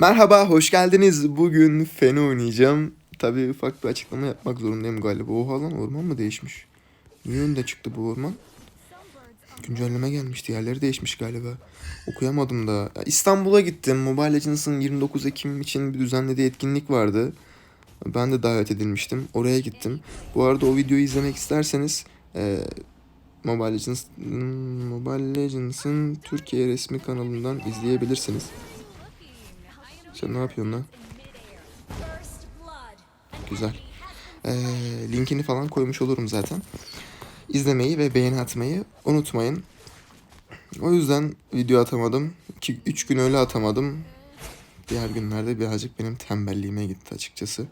Merhaba, hoş geldiniz. Bugün Feni oynayacağım. Tabii ufak bir açıklama yapmak zorundayım galiba. Oha lan orman mı değişmiş? Niye önde çıktı bu orman? Güncelleme gelmişti. Yerleri değişmiş galiba. Okuyamadım da. İstanbul'a gittim. Mobile Legends'ın 29 Ekim için bir düzenlediği etkinlik vardı. Ben de davet edilmiştim. Oraya gittim. Bu arada o videoyu izlemek isterseniz e, Mobile Legends Mobile Legends'ın Türkiye resmi kanalından izleyebilirsiniz. Sen ne yapıyorsun lan? Güzel. Ee, linkini falan koymuş olurum zaten. İzlemeyi ve beğeni atmayı unutmayın. O yüzden video atamadım. 3 gün öyle atamadım. Diğer günlerde birazcık benim tembelliğime gitti açıkçası.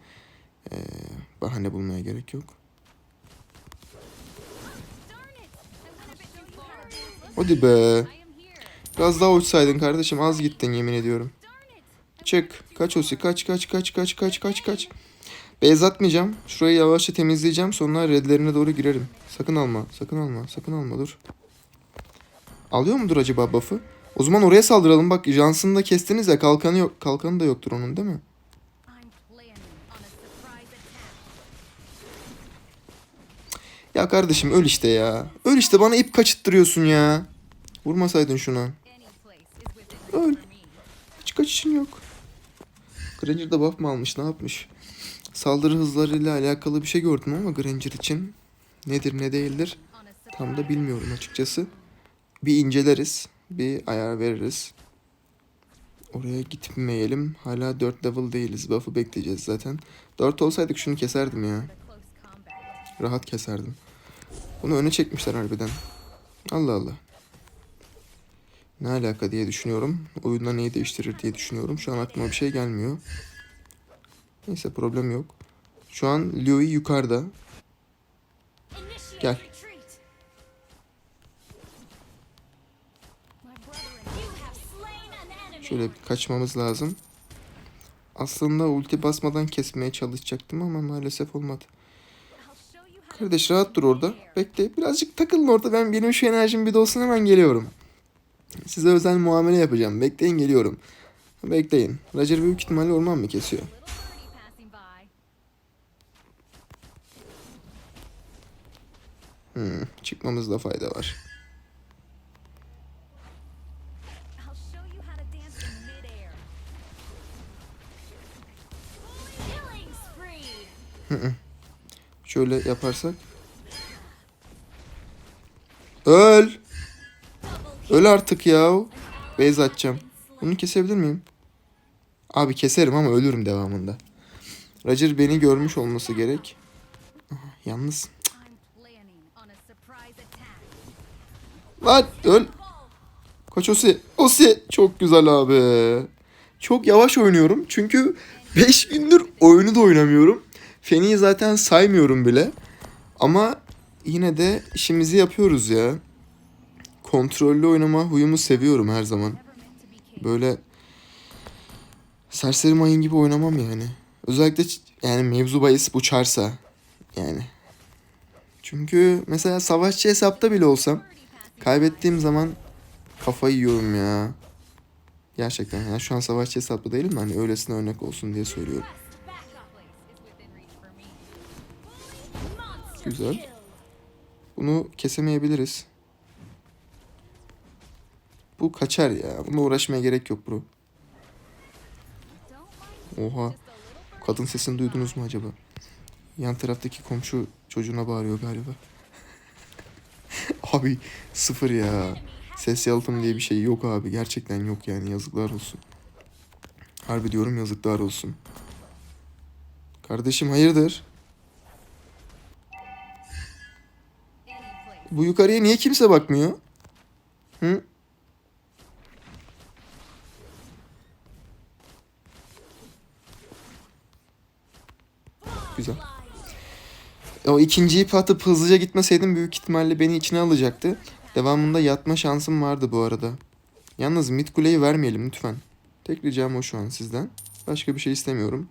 Ee, bahane bulmaya gerek yok. Hadi be. Biraz daha uçsaydın kardeşim. Az gittin yemin ediyorum. Çık. Kaç Osi. Kaç kaç kaç kaç kaç kaç kaç. Beyaz atmayacağım. Şurayı yavaşça temizleyeceğim. Sonra redlerine doğru girerim. Sakın alma. Sakın alma. Sakın alma. Dur. Alıyor mudur acaba buff'ı? O zaman oraya saldıralım. Bak Johnson'ı da kestiniz ya. Kalkanı yok. Kalkanı da yoktur onun değil mi? Ya kardeşim öl işte ya. Öl işte bana ip kaçıttırıyorsun ya. Vurmasaydın şuna. Öl. Hiç kaçışın yok. Granger da buff mı almış ne yapmış? Saldırı hızlarıyla alakalı bir şey gördüm ama Granger için nedir ne değildir tam da bilmiyorum açıkçası. Bir inceleriz. Bir ayar veririz. Oraya gitmeyelim. Hala 4 level değiliz. Buff'ı bekleyeceğiz zaten. 4 olsaydık şunu keserdim ya. Rahat keserdim. Bunu öne çekmişler harbiden. Allah Allah. Ne alaka diye düşünüyorum. Oyunda neyi değiştirir diye düşünüyorum. Şu an aklıma bir şey gelmiyor. Neyse problem yok. Şu an Louis yukarıda. Gel. Şöyle kaçmamız lazım. Aslında ulti basmadan kesmeye çalışacaktım ama maalesef olmadı. Kardeş rahat dur orada. Bekle. Birazcık takılın orada. Ben benim şu enerjim bir dolsun hemen geliyorum. Size özel muamele yapacağım. Bekleyin geliyorum. Bekleyin. Roger büyük ihtimalle orman mı kesiyor? Hmm, çıkmamızda fayda var. Şöyle yaparsak. Öl. Öl artık ya. Beyz atacağım. Bunu kesebilir miyim? Abi keserim ama ölürüm devamında. Roger beni görmüş olması gerek. Yalnız. Lan öl. Kaç Osi. Osi. Çok güzel abi. Çok yavaş oynuyorum. Çünkü 5 gündür oyunu da oynamıyorum. Feni'yi zaten saymıyorum bile. Ama yine de işimizi yapıyoruz ya. Kontrollü oynama huyumu seviyorum her zaman. Böyle serseri mayın gibi oynamam yani. Özellikle yani mevzu bahis bu çarsa yani. Çünkü mesela savaşçı hesapta bile olsam kaybettiğim zaman kafayı yiyorum ya. Gerçekten yani şu an savaşçı hesapta değilim mi? Hani öylesine örnek olsun diye söylüyorum. Güzel. Bunu kesemeyebiliriz. Bu kaçar ya. Bununla uğraşmaya gerek yok bro. Oha. Kadın sesini duydunuz mu acaba? Yan taraftaki komşu çocuğuna bağırıyor galiba. abi sıfır ya. Ses yalıtım diye bir şey yok abi. Gerçekten yok yani yazıklar olsun. Harbi diyorum yazıklar olsun. Kardeşim hayırdır? Bu yukarıya niye kimse bakmıyor? Hı? Güzel. O ikinci ip atıp hızlıca gitmeseydim büyük ihtimalle beni içine alacaktı. Devamında yatma şansım vardı bu arada. Yalnız mid kuleyi vermeyelim lütfen. Tek ricam o şu an sizden. Başka bir şey istemiyorum.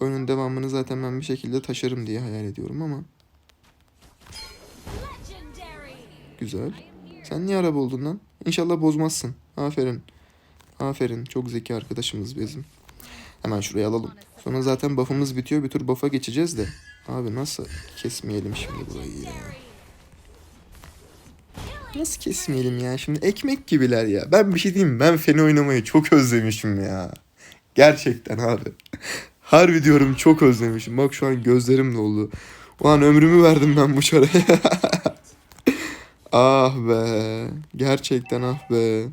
Oyunun devamını zaten ben bir şekilde taşırım diye hayal ediyorum ama. Güzel. Sen niye araba oldun lan? İnşallah bozmazsın. Aferin. Aferin. Çok zeki arkadaşımız bizim. Hemen şuraya alalım. Sonra zaten buff'ımız bitiyor. Bir tur buff'a geçeceğiz de. Abi nasıl kesmeyelim şimdi burayı ya? Nasıl kesmeyelim ya? Şimdi ekmek gibiler ya. Ben bir şey diyeyim? Ben Feni oynamayı çok özlemişim ya. Gerçekten abi. Harbi diyorum çok özlemişim. Bak şu an gözlerim doldu. Ulan ömrümü verdim ben bu çaraya. ah be. Gerçekten ah be.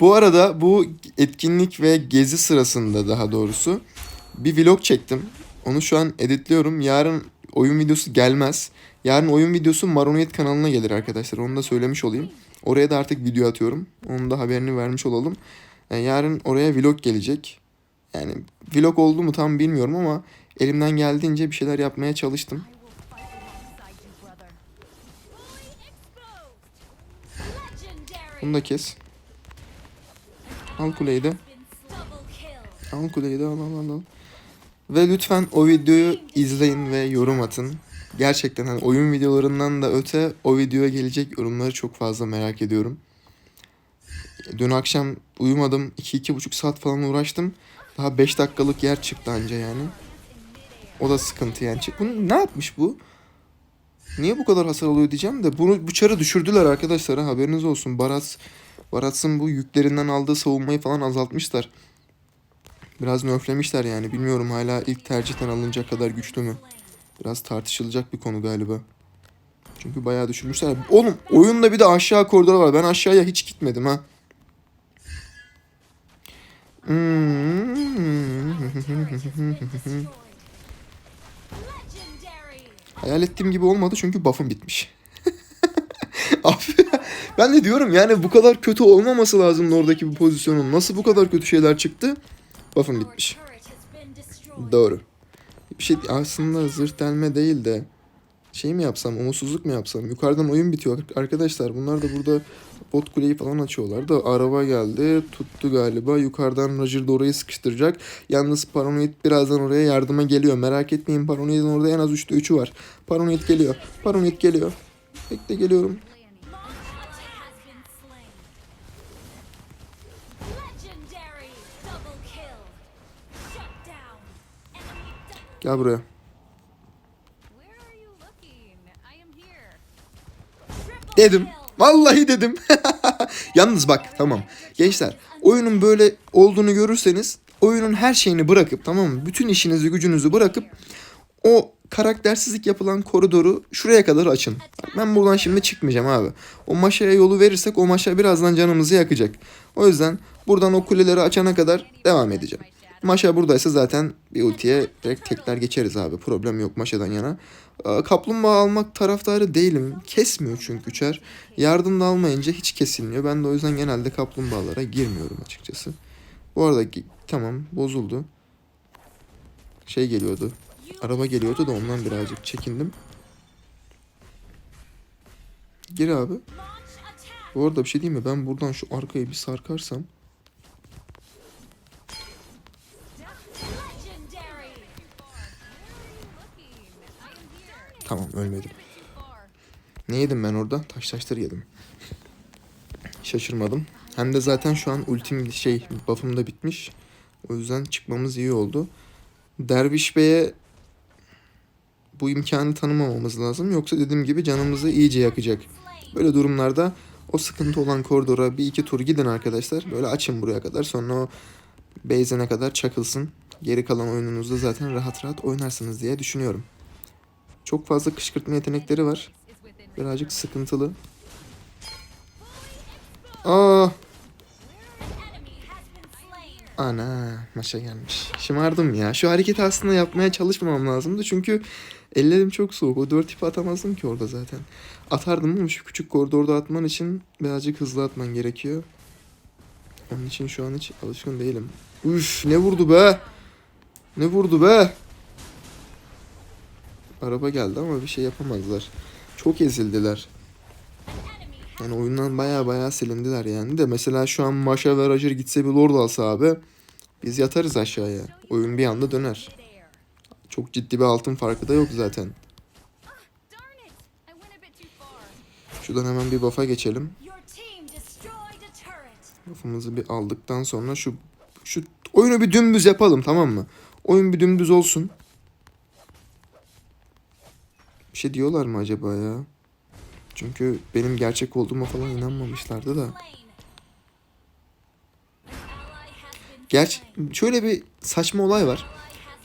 Bu arada bu etkinlik ve gezi sırasında daha doğrusu bir vlog çektim. Onu şu an editliyorum. Yarın oyun videosu gelmez. Yarın oyun videosu Maroniyet kanalına gelir arkadaşlar. Onu da söylemiş olayım. Oraya da artık video atıyorum. Onun da haberini vermiş olalım. Yani yarın oraya vlog gelecek. Yani vlog oldu mu tam bilmiyorum ama elimden geldiğince bir şeyler yapmaya çalıştım. Bunu da kes. Al kuleyi. Al kuleyi de al al al. al. Ve lütfen o videoyu izleyin ve yorum atın. Gerçekten hani oyun videolarından da öte o videoya gelecek yorumları çok fazla merak ediyorum. Dün akşam uyumadım. 2-2,5 saat falan uğraştım. Daha 5 dakikalık yer çıktı anca yani. O da sıkıntı yani. Bunu ne yapmış bu? Niye bu kadar hasar alıyor diyeceğim de bunu bu çarı düşürdüler arkadaşlar ha, haberiniz olsun. Barat Barats'ın bu yüklerinden aldığı savunmayı falan azaltmışlar. Biraz nöflemişler yani. Bilmiyorum hala ilk tercihten alınacak kadar güçlü mü? Biraz tartışılacak bir konu galiba. Çünkü bayağı düşürmüşler. Oğlum oyunda bir de aşağı koridor var. Ben aşağıya hiç gitmedim ha. Hmm. Hayal ettiğim gibi olmadı çünkü buff'ım bitmiş. Abi ben de diyorum yani bu kadar kötü olmaması lazım oradaki bu pozisyonun. Nasıl bu kadar kötü şeyler çıktı? Buff'ım bitmiş. Doğru. Bir şey aslında zırh delme değil de şey mi yapsam, umutsuzluk mu yapsam? Yukarıdan oyun bitiyor arkadaşlar. Bunlar da burada bot kuleyi falan açıyorlar da araba geldi. Tuttu galiba. Yukarıdan Roger da orayı sıkıştıracak. Yalnız Paranoid birazdan oraya yardıma geliyor. Merak etmeyin Paranoid'in orada en az 3'te 3'ü var. Paranoid geliyor. Paranoid geliyor. Bekle geliyorum. Gel buraya. Dedim. Vallahi dedim. Yalnız bak tamam. Gençler oyunun böyle olduğunu görürseniz oyunun her şeyini bırakıp tamam mı? Bütün işinizi gücünüzü bırakıp o karaktersizlik yapılan koridoru şuraya kadar açın. Ben buradan şimdi çıkmayacağım abi. O maşaya yolu verirsek o maşa birazdan canımızı yakacak. O yüzden buradan o kuleleri açana kadar devam edeceğim. Maşa buradaysa zaten bir ultiye direkt tekler geçeriz abi. Problem yok maşadan yana. Aa, Kaplumbağa almak taraftarı değilim. Kesmiyor çünkü çar. Yardım da almayınca hiç kesilmiyor. Ben de o yüzden genelde kaplumbağalara girmiyorum açıkçası. Bu arada tamam bozuldu. Şey geliyordu. Araba geliyordu da ondan birazcık çekindim. Gir abi. Bu arada bir şey diyeyim mi? Ben buradan şu arkayı bir sarkarsam. Tamam ölmedim. Ne yedim ben orada? Taş taşları yedim. Şaşırmadım. Hem de zaten şu an ultim şey buff'ım da bitmiş. O yüzden çıkmamız iyi oldu. Derviş Bey'e bu imkanı tanımamamız lazım. Yoksa dediğim gibi canımızı iyice yakacak. Böyle durumlarda o sıkıntı olan koridora bir iki tur gidin arkadaşlar. Böyle açın buraya kadar. Sonra o base'e kadar çakılsın. Geri kalan oyununuzda zaten rahat rahat oynarsınız diye düşünüyorum. Çok fazla kışkırtma yetenekleri var. Birazcık sıkıntılı. Aa, ana maşa gelmiş. Şımardım ya. Şu hareketi aslında yapmaya çalışmamam lazımdı. Çünkü ellerim çok soğuk. O dört ipi atamazdım ki orada zaten. Atardım ama şu küçük koridorda atman için birazcık hızlı atman gerekiyor. Onun için şu an hiç alışkın değilim. Üf ne vurdu be. Ne vurdu be. Araba geldi ama bir şey yapamazlar. Çok ezildiler. Yani oyundan baya baya silindiler yani de. Mesela şu an Maşa ve Roger gitse bir Lord alsa abi. Biz yatarız aşağıya. Oyun bir anda döner. Çok ciddi bir altın farkı da yok zaten. Şuradan hemen bir buff'a geçelim. Buff'ımızı bir aldıktan sonra şu şu oyunu bir dümdüz yapalım tamam mı? Oyun bir dümdüz olsun. Bir şey diyorlar mı acaba ya? Çünkü benim gerçek olduğuma falan inanmamışlardı da. Gerçi şöyle bir saçma olay var.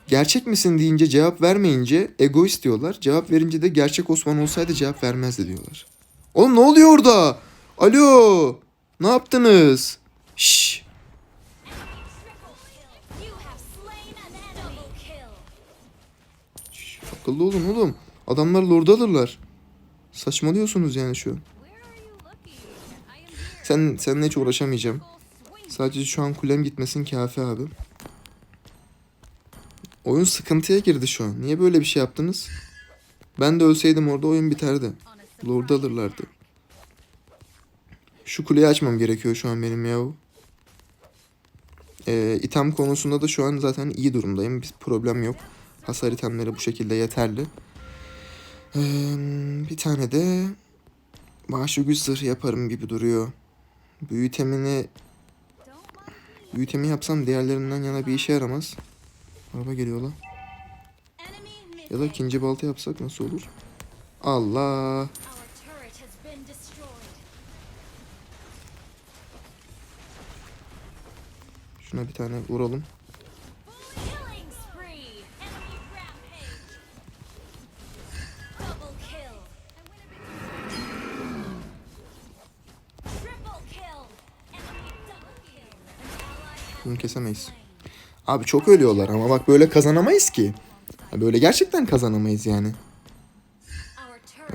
Gerçek misin deyince cevap vermeyince egoist diyorlar. Cevap verince de gerçek Osman olsaydı cevap vermezdi diyorlar. Oğlum ne oluyor orada? Alo. Ne yaptınız? Şşş. Akıllı olun oğlum. Adamlar lord alırlar. Saçmalıyorsunuz yani şu an. Sen seninle hiç uğraşamayacağım. Sadece şu an kulem gitmesin kafi abi. Oyun sıkıntıya girdi şu an. Niye böyle bir şey yaptınız? Ben de ölseydim orada oyun biterdi. Lord alırlardı. Şu kuleyi açmam gerekiyor şu an benim yahu. Ee, item konusunda da şu an zaten iyi durumdayım. Bir problem yok. Hasar itemleri bu şekilde yeterli. Bir tane de bağışı güç zırh yaparım gibi duruyor. Büyü itemini Don't mind me. büyü itemi yapsam diğerlerinden yana bir işe yaramaz. Araba geliyor lan. Ya da ikinci balta yapsak nasıl olur? Allah. Şuna bir tane vuralım. Bunu kesemeyiz. Abi çok ölüyorlar ama bak böyle kazanamayız ki. Böyle gerçekten kazanamayız yani.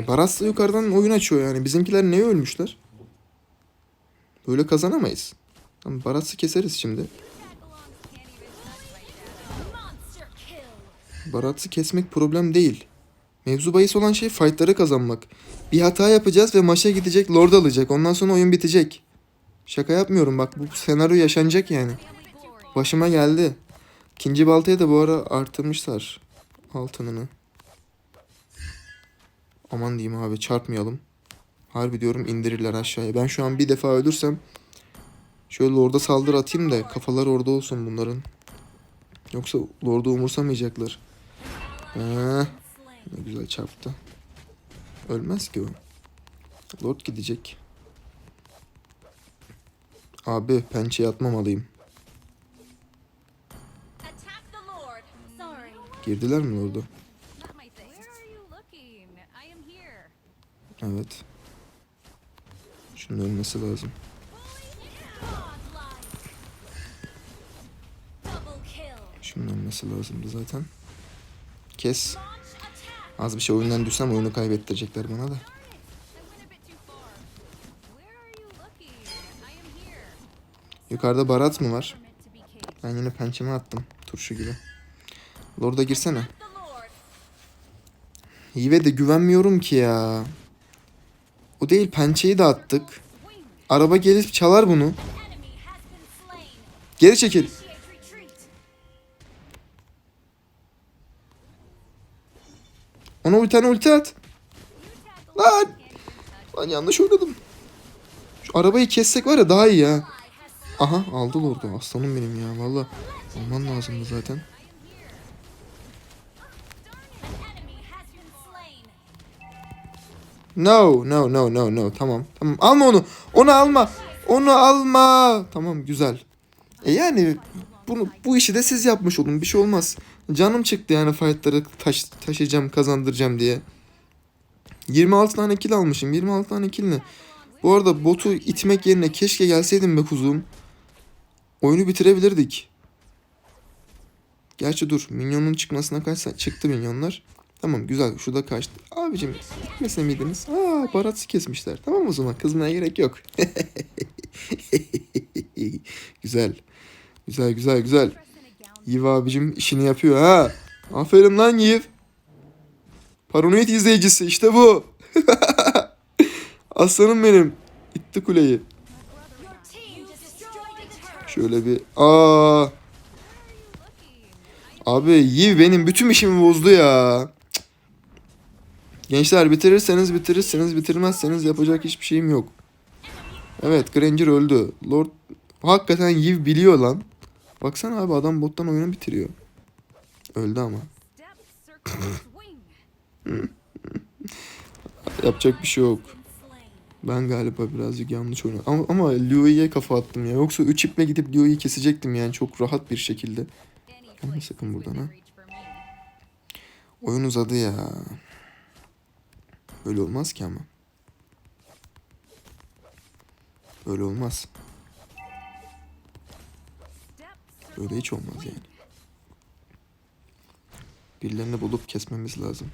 Baras da yukarıdan oyun açıyor yani. Bizimkiler neye ölmüşler? Böyle kazanamayız. Tamam Baras'ı keseriz şimdi. Barat'ı kesmek problem değil. Mevzu bahis olan şey fightları kazanmak. Bir hata yapacağız ve maça gidecek Lord alacak. Ondan sonra oyun bitecek. Şaka yapmıyorum bak bu senaryo yaşanacak yani. Başıma geldi. İkinci baltaya da bu ara artırmışlar altınını. Aman diyeyim abi çarpmayalım. Harbi diyorum indirirler aşağıya. Ben şu an bir defa ölürsem şöyle Lord'a saldırı atayım da kafalar orada olsun bunların. Yoksa Lord'u umursamayacaklar. Slain. ne güzel çarptı. Ölmez ki o. Lord gidecek. Abi pençeye atmamalıyım. I am here. Evet. Şunun ölmesi lazım. Şunun ölmesi lazımdı zaten. Kes. Az bir şey oyundan düşsem oyunu kaybettirecekler bana da. Yukarıda barat mı var? Ben yine pençeme attım. Turşu gibi. Lord'a girsene. Hive de güvenmiyorum ki ya. O değil pençeyi de attık. Araba gelip çalar bunu. Geri çekil. Ona bir tane ulti at. Lan. Lan yanlış oynadım. Şu arabayı kessek var ya daha iyi ya. Aha aldı Lord'u. Aslanım benim ya. Valla alman lazımdı zaten. No, no, no, no, no. Tamam, tamam. Alma onu. Onu alma. Onu alma. Tamam, güzel. E yani bunu bu işi de siz yapmış olun. Bir şey olmaz. Canım çıktı yani fightları taş, taşıyacağım, kazandıracağım diye. 26 tane kill almışım. 26 tane kill ne? Bu arada botu itmek yerine keşke gelseydim be kuzum. Oyunu bitirebilirdik. Gerçi dur. Minyonun çıkmasına kaç sa- çıktı minyonlar. Tamam güzel. Şurada kaçtı. Abicim gitmese miydiniz? Aa baratsı kesmişler. Tamam o zaman kızmaya gerek yok. güzel. Güzel güzel güzel. Yiv abicim işini yapıyor ha. Aferin lan Yiv. Paranoid izleyicisi işte bu. Aslanım benim. İtti kuleyi. Şöyle bir aa Abi Yiv benim bütün işimi bozdu ya. Gençler bitirirseniz bitirirseniz bitirmezseniz yapacak hiçbir şeyim yok. Evet Granger öldü. Lord hakikaten Yiv biliyor lan. Baksana abi adam bottan oyunu bitiriyor. Öldü ama. Yapacak bir şey yok. Ben galiba birazcık yanlış oynadım. Ama, ama Liu'ya kafa attım ya. Yoksa 3 iple gidip Liu'yu kesecektim yani çok rahat bir şekilde. Gelme sakın buradan ha. Oyun uzadı ya. Böyle olmaz ki ama. Böyle olmaz. Böyle hiç olmaz yani. Birilerini bulup kesmemiz lazım.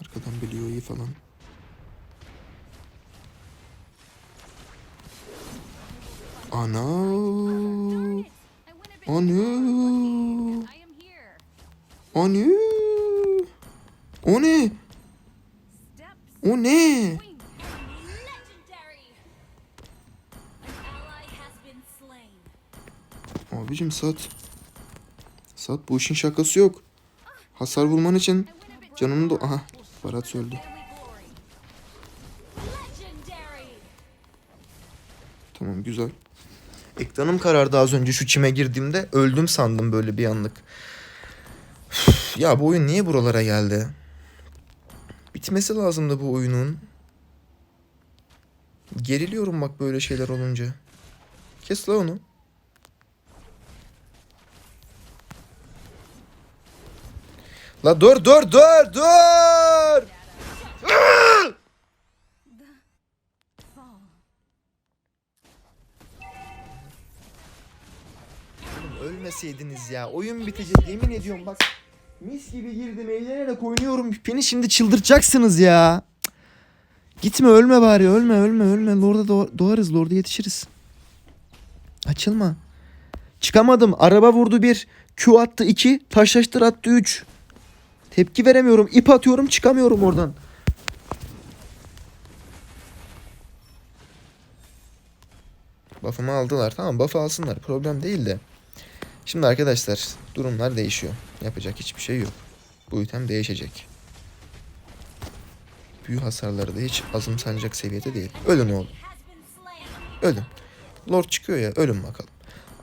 Arkadan bir Liu'yu falan. Ana. Darn it! I went a bit too no. far looking, and I am here. Ana. O ne? O ne? Abicim sat. Sat bu işin şakası yok. Hasar vurman için canını da... Aha Barat öldü. Tamam güzel. Ekranım karardı az önce şu çime girdiğimde. Öldüm sandım böyle bir anlık. Üf, ya bu oyun niye buralara geldi? Bitmesi lazımdı bu oyunun. Geriliyorum bak böyle şeyler olunca. Kes la onu. La dur dur dur dur. Ölmeseydiniz ya. Oyun bitecek yemin ediyorum bak. Mis gibi girdim eğlenerek oynuyorum. Beni şimdi çıldıracaksınız ya. Gitme ölme bari ölme ölme ölme. Lord'a doğa- doğarız Lord'a yetişiriz. Açılma. Çıkamadım. Araba vurdu bir. Q attı iki. Taşlaştır attı üç. Tepki veremiyorum. ip atıyorum çıkamıyorum oradan. Buff'ımı aldılar. Tamam buff alsınlar. Problem değil de. Şimdi arkadaşlar durumlar değişiyor. Yapacak hiçbir şey yok. Bu item değişecek. Büyü hasarları da hiç azımsanacak seviyede değil. Ölün oğlum. Ölün. Lord çıkıyor ya ölün bakalım.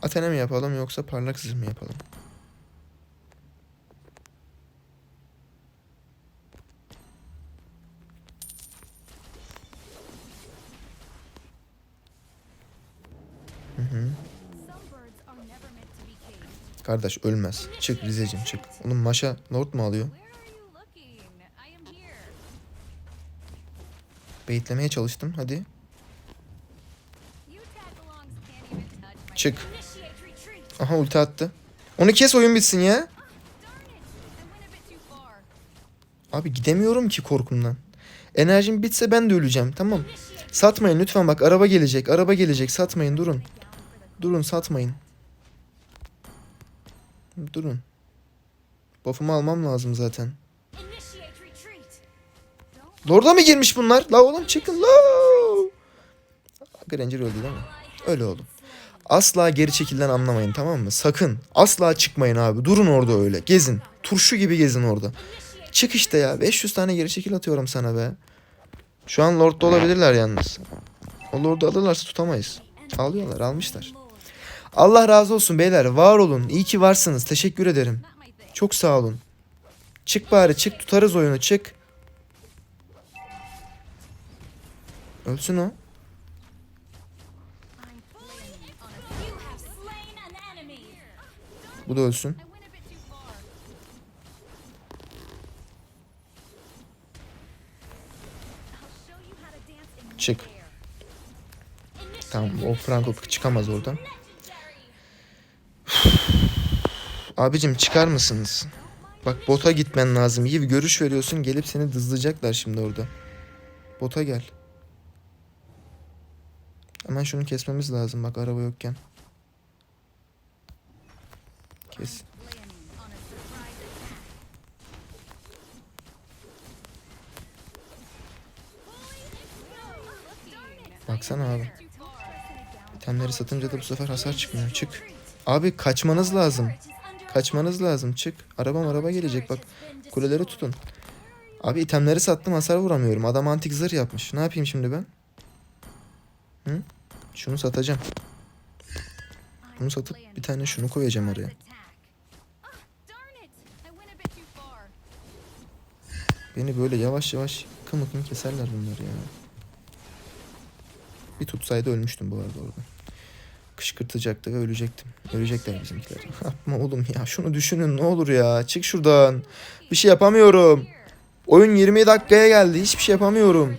Athena mi yapalım yoksa parlak zırh mı yapalım? Kardeş ölmez. Çık Rizecim çık. Oğlum Maşa Lord mu alıyor? Beyitlemeye çalıştım hadi. Çık. Aha ulti attı. Onu kes oyun bitsin ya. Abi gidemiyorum ki korkumdan. Enerjim bitse ben de öleceğim tamam. Satmayın lütfen bak araba gelecek araba gelecek satmayın durun. Durun satmayın. Durun. Buff'ımı almam lazım zaten. Lord'a mı girmiş bunlar? La oğlum çıkın la. Granger öldü değil mi? Öyle oğlum. Asla geri çekilden anlamayın tamam mı? Sakın. Asla çıkmayın abi. Durun orada öyle. Gezin. Turşu gibi gezin orada. Çık işte ya. 500 tane geri çekil atıyorum sana be. Şu an Lord'da olabilirler yalnız. O Lord'u alırlarsa tutamayız. Alıyorlar almışlar. Allah razı olsun beyler. Var olun. İyi ki varsınız. Teşekkür ederim. Çok sağ olun. Çık bari çık tutarız oyunu çık. Ölsün o. Bu da ölsün. Çık. Tamam o Franco çıkamaz oradan. Abicim çıkar mısınız? Bak bota gitmen lazım. İyi bir görüş veriyorsun. Gelip seni dızlayacaklar şimdi orada. Bota gel. Hemen şunu kesmemiz lazım bak araba yokken. Kes. Baksana abi. İtemleri satınca da bu sefer hasar çıkmıyor. Çık. Abi kaçmanız lazım. Kaçmanız lazım. Çık. Arabam araba gelecek bak. Kuleleri tutun. Abi itemleri sattım hasar vuramıyorum. Adam antik zırh yapmış. Ne yapayım şimdi ben? Hı? Şunu satacağım. Bunu satıp bir tane şunu koyacağım oraya. Darn it! I went a bit too far. Beni böyle yavaş yavaş kım kım keserler bunlar ya. Bir tutsaydı ölmüştüm bu arada orada. Kışkırtacaktı ve ölecektim. Ölecekler bizimkiler. Yapma oğlum ya şunu düşünün ne olur ya. Çık şuradan. Bir şey yapamıyorum. Oyun 20 dakikaya geldi. Hiçbir şey yapamıyorum.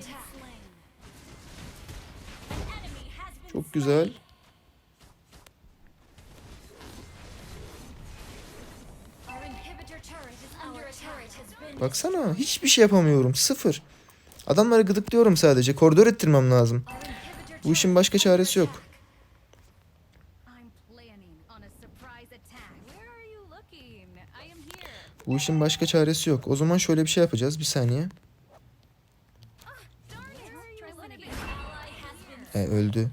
Çok güzel. Baksana hiçbir şey yapamıyorum. Sıfır. Adamları gıdıklıyorum sadece. Koridor ettirmem lazım. Bu işin başka çaresi yok. Attack. I'm planning on a surprise attack. Where are you looking? I am here. Bu işin başka çaresi yok. O zaman şöyle bir şey yapacağız. Bir saniye. Darn it! I went a bit Ally has been E, öldü.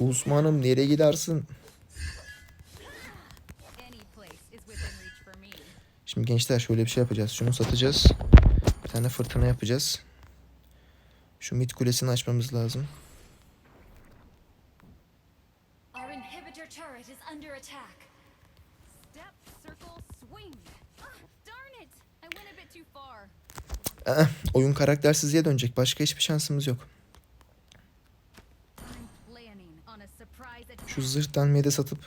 Osman'ım nereye gidersin? Şimdi gençler şöyle bir şey yapacağız. Şunu satacağız. Bir tane fırtına yapacağız. Şu mid kulesini açmamız lazım. Eh, oyun karaktersizliğe dönecek. Başka hiçbir şansımız yok. Şu zırhtan mede satıp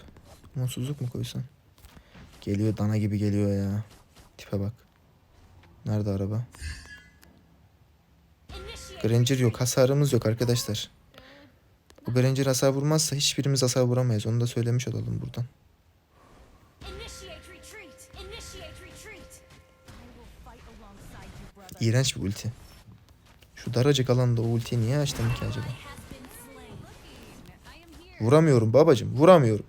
umutsuzluk mu koysam? Geliyor dana gibi geliyor ya. Tipe bak. Nerede araba? Granger yok. Hasarımız yok arkadaşlar. Bu Granger hasar vurmazsa hiçbirimiz hasar vuramayız. Onu da söylemiş olalım buradan. İğrenç bir ulti. Şu daracık alanda o ultiyi niye açtım ki acaba? Vuramıyorum babacım vuramıyorum.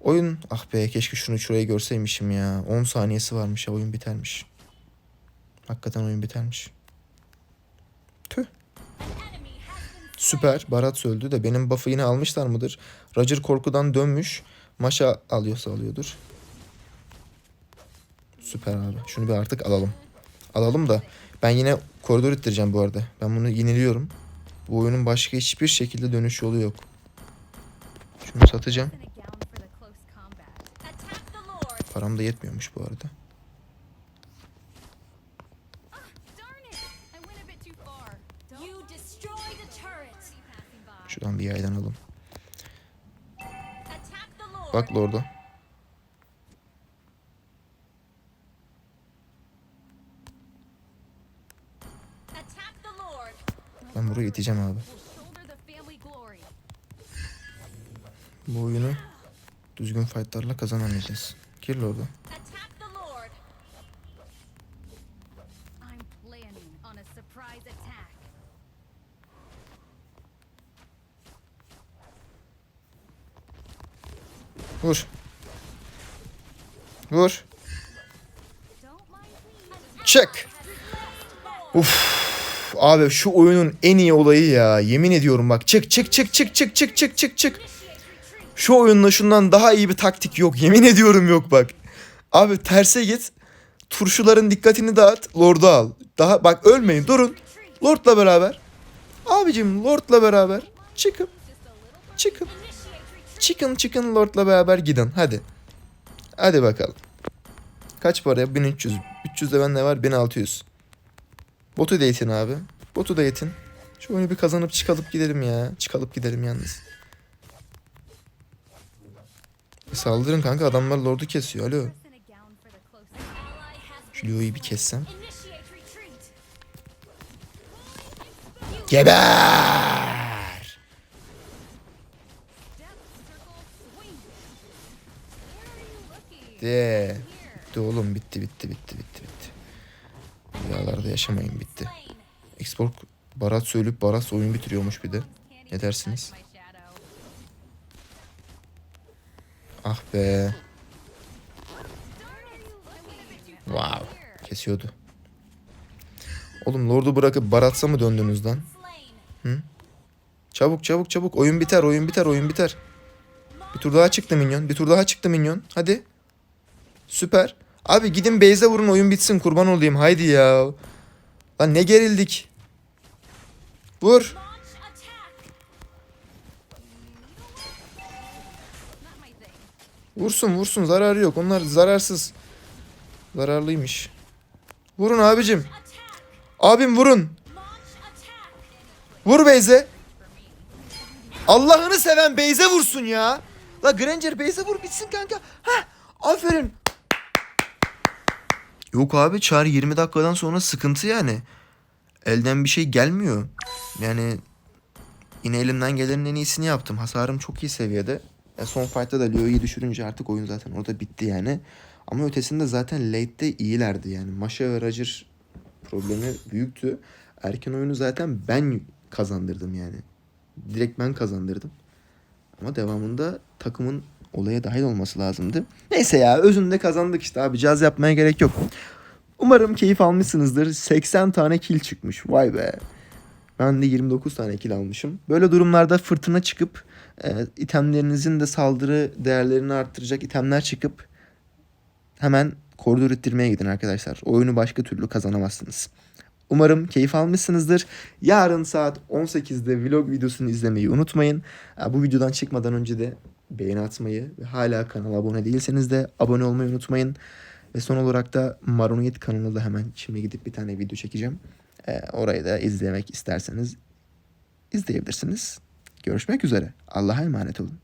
Oyun ah be keşke şunu şuraya görseymişim ya. 10 saniyesi varmış ya oyun bitermiş. Hakikaten oyun bitermiş. Tüh. Süper. Barat öldü de benim buff'ı yine almışlar mıdır? Roger korkudan dönmüş. Maşa alıyorsa alıyordur. Süper abi. Şunu bir artık alalım. Alalım da ben yine koridor ittireceğim bu arada. Ben bunu yeniliyorum. Bu oyunun başka hiçbir şekilde dönüş yolu yok. Şunu satacağım. Param da yetmiyormuş bu arada. Darn it! I went a Ben burayı iteceğim abi. Bu oyunu düzgün fightlarla kazanamayacağız. Gir orada. Vur. Vur. Çek. Uf. Abi şu oyunun en iyi olayı ya. Yemin ediyorum bak. Çık çık çık çık çık çık çık çık çık. Şu oyunla şundan daha iyi bir taktik yok. Yemin ediyorum yok bak. Abi terse git. Turşuların dikkatini dağıt. Lord'u al. Daha bak ölmeyin durun. Lord'la beraber. Abicim Lord'la beraber. Çıkın. Çıkın. Çıkın çıkın Lord'la beraber gidin. Hadi. Hadi bakalım. Kaç para? 1300. 300 de bende var 1600. Botu da yetin abi. Botu da yetin. Şu oyunu bir kazanıp çıkalıp gidelim ya. Çıkalıp gidelim yalnız. E saldırın kanka adamlar lordu kesiyor. Alo. Şu Leo'yu bir kessem. Geber! De. Bitti oğlum bitti bitti bitti bitti bitti. Rüyalarda yaşamayın bitti. Export Barat söyleyip Barat oyun bitiriyormuş bir de. Ne dersiniz? Ah be. Wow. Kesiyordu. Oğlum Lord'u bırakıp Barat'a mı döndünüz lan? Slain. Çabuk çabuk çabuk. Oyun biter oyun biter oyun biter. Bir tur daha çıktı minyon. Bir tur daha çıktı minyon. Hadi. Süper. Abi gidin base'e vurun oyun bitsin kurban olayım haydi ya. Lan ne gerildik. Vur. Vursun vursun zararı yok. Onlar zararsız. Zararlıymış. Vurun abicim. Abim vurun. Vur Beyze. Allah'ını seven Beyze vursun ya. La Granger Beyze vur bitsin kanka. Ha, aferin. Yok abi çağrı 20 dakikadan sonra sıkıntı yani. Elden bir şey gelmiyor. Yani yine elimden gelenin en iyisini yaptım. Hasarım çok iyi seviyede. E son fight'ta da Leo'yu düşürünce artık oyun zaten orada bitti yani. Ama ötesinde zaten late'de iyilerdi yani. Maşa ve Roger problemi büyüktü. Erken oyunu zaten ben kazandırdım yani. Direkt ben kazandırdım. Ama devamında takımın olaya dahil olması lazımdı. Neyse ya özünde kazandık işte abi. Caz yapmaya gerek yok. Umarım keyif almışsınızdır. 80 tane kill çıkmış. Vay be. Ben de 29 tane kill almışım. Böyle durumlarda fırtına çıkıp e, itemlerinizin de saldırı değerlerini arttıracak itemler çıkıp hemen koridor ittirmeye gidin arkadaşlar. Oyunu başka türlü kazanamazsınız. Umarım keyif almışsınızdır. Yarın saat 18'de vlog videosunu izlemeyi unutmayın. Bu videodan çıkmadan önce de beğeni atmayı ve hala kanala abone değilseniz de abone olmayı unutmayın. Ve son olarak da Maroniyet kanalına da hemen şimdi gidip bir tane video çekeceğim. Ee, orayı da izlemek isterseniz izleyebilirsiniz. Görüşmek üzere. Allah'a emanet olun.